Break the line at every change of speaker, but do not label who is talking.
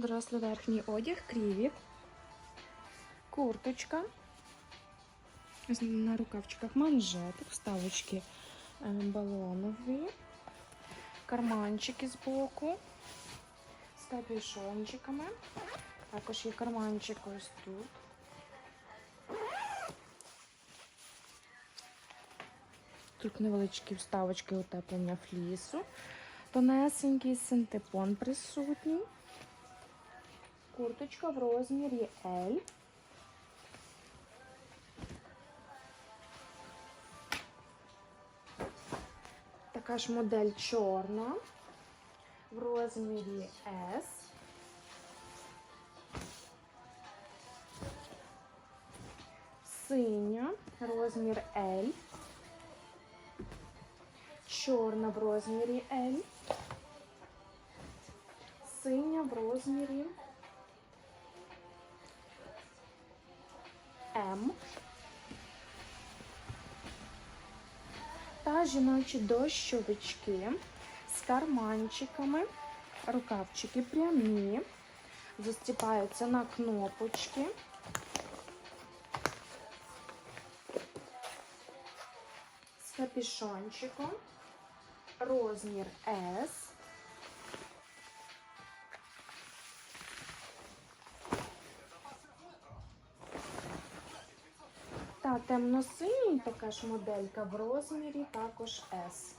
Дорослий верхній одяг, кріві, курточка. На рукавчиках манжетик, вставочки е, балонові, карманчики з боку з капюшончиками. Також є карманчик ось тут. Тут невеличкі вставочки утеплення флісу. Тонесенький синтепон присутній. Курточка в розмірі L. Така ж модель чорна в розмірі S. Синя, розмір L. Чорна в розмірі L. Синя в розмірі М. Та жіночі дощовички з карманчиками, рукавчики прямі, застіпаються на кнопочки. З капюшончиком, розмір S. темно-синій така ж моделька в розмірі також S.